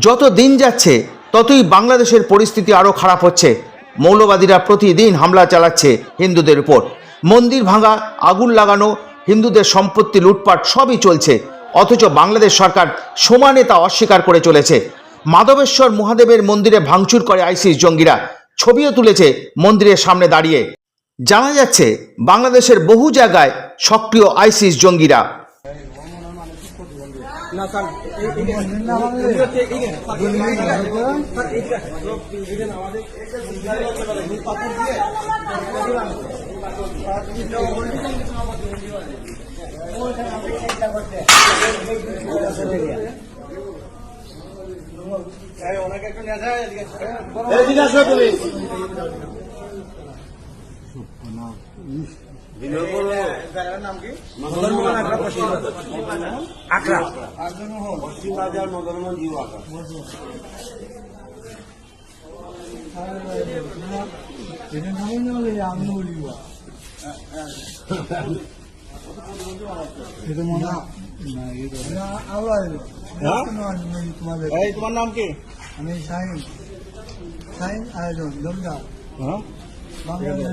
যত দিন যাচ্ছে, ততই বাংলাদেশের পরিস্থিতি আরও খারাপ হচ্ছে। মৌলবাদীরা প্রতিদিন হামলা চালাচ্ছে হিন্দুদের উপর। মন্দির ভাঙা, আগুন লাগানো, হিন্দুদের সম্পত্তি লুটপাট সবই চলছে। অথচ বাংলাদেশ সরকার সমানে তা অস্বীকার করে চলেছে। মাধবেশ্বর মহাদেবের মন্দিরে ভাঙচুর করে আইসিস জঙ্গিরা। ছবিও তুলেছে মন্দিরের সামনে দাঁড়িয়ে। জানা যাচ্ছে, বাংলাদেশের বহু জায়গায় সক্রিয় আইসিস জঙ্গিরা। না স্যার স্যার, এই- এই- স্যার, এইটা, এইটা না, নাম কি? পশ্চিম বাজার মদনমোহন জিও তোমার নাম কি আমি সাইন সাইন আয়োজন জমদার বাংলাদেশের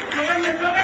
¡Gloria, gloria!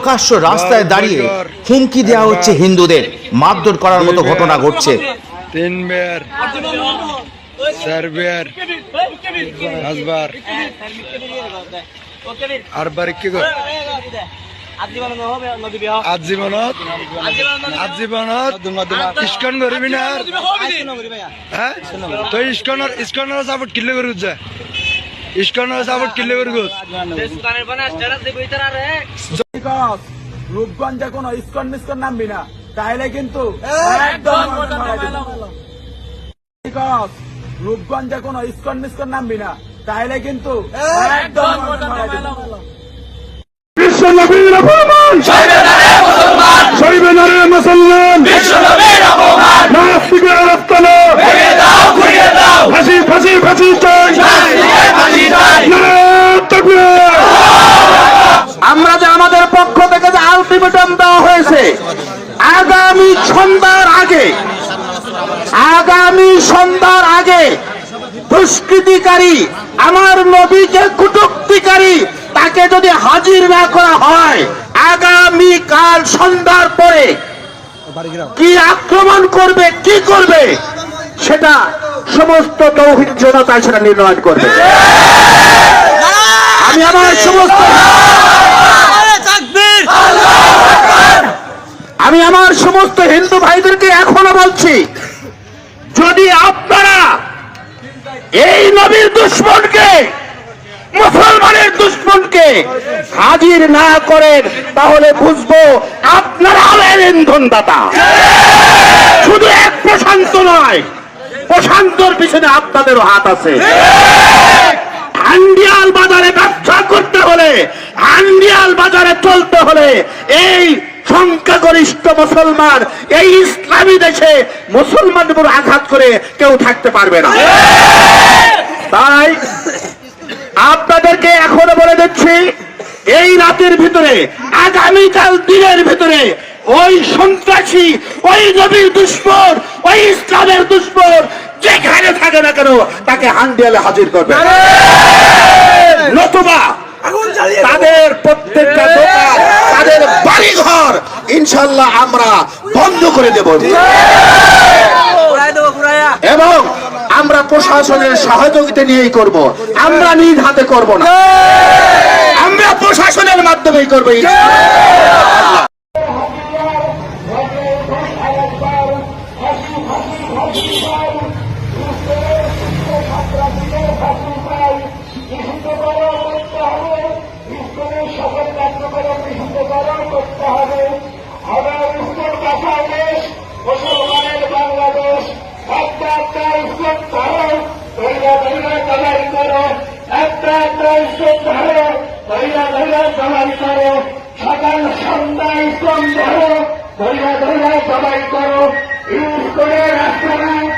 প্রকাশ্য রাস্তায় দাঁড়িয়ে হুমকি দেওয়া হচ্ছে হিন্দুদের। মারধর করার মতো ঘটনা ঘটছে। তিন বের চার বের পাঁচবার আর বারে কি কর আজীবনত আজীবনত ইস্কন করবি না? হ্যাঁ? তো ইস্কনের ইস্কনের সাপোর্ট কিলে করে যা ইস্কনের সাপোর্ট কিলে করে গুজ রূপগঞ্জে কোনো ইস্কন মিস্কন নামবি না। তাহলে কিন্তু রূপগঞ্জে কোনো ইস্কন মিস্কন নামবি না। তাহলে কিন্তু একদম আমরা যে আমাদের পক্ষ থেকে যে আলটিমেটাম দেওয়া হয়েছে, আগামী সন্ধ্যার আগে, আগামী সন্ধ্যার আগে দুষ্কৃতিকারী, আমার নবীকে কুটুক্তিকারী, তাকে যদি হাজির না করা হয় আগামী কাল সন্ধ্যার পরে কি আক্রমণ করবে, কি করবে, সেটা সমস্ত তৌহিদ জনতা সেটা নির্ণয় করবে। আমি আমার সমস্ত আমি আমার সমস্ত হিন্দু ভাইদেরকে এখনও বলছি যদি আপনারা এই নবীর দুশ্মনকে মুসলমানের দুশ্মনকে হাজির না করেন তাহলে বুঝব আপনারা হলেন ইন্ধনদাতা। শুধু এক প্রশান্ত নয় প্রশান্তর পিছনে আপনাদেরও হাত আছে। হান্ডিয়াল বাজারে ব্যবসা করতে হলে হান্ডিয়াল বাজারে চলতে হলে এই সংখ্যাগরিষ্ঠ মুসলমান, এই ইসলামী দেশে আঘাত করে কেউ থাকতে পারবে না। তাই আপনাদেরকে এখনও বলে দিচ্ছি, এই রাতের ভিতরে, আগামীকাল দিনের ভিতরে, ওই সন্ত্রাসী, ওই নবীর দুশ্মন, ওই ইসলামের দুশ্মন যেখানে থাকে না কেন তাকে হান্ডিয়ালে হাজির করবে? নতুবা তাদের প্রত্যেকটা দোকান তাদের বাড়িঘর ইনশাল্লাহ আমরা বন্ধ করে দেব। এবং আমরা প্রশাসনের সহযোগিতা নিয়েই করব। আমরা নিজ হাতে করব না। আমরা প্রশাসনের মাধ্যমেই করব। ইনশাআল্লাহ। মুসলমানের বাংলাদেশ একটা একটা ইসলাম ধরো ধৈর্য জবাই করো একটা একটা ইসলাম ধরো ধৈর্য ধৈর্য জবাই করো সকাল সন্ধ্যা ইসলাম ধরো জবাই করো ইউজ করে জ্বালিয়ে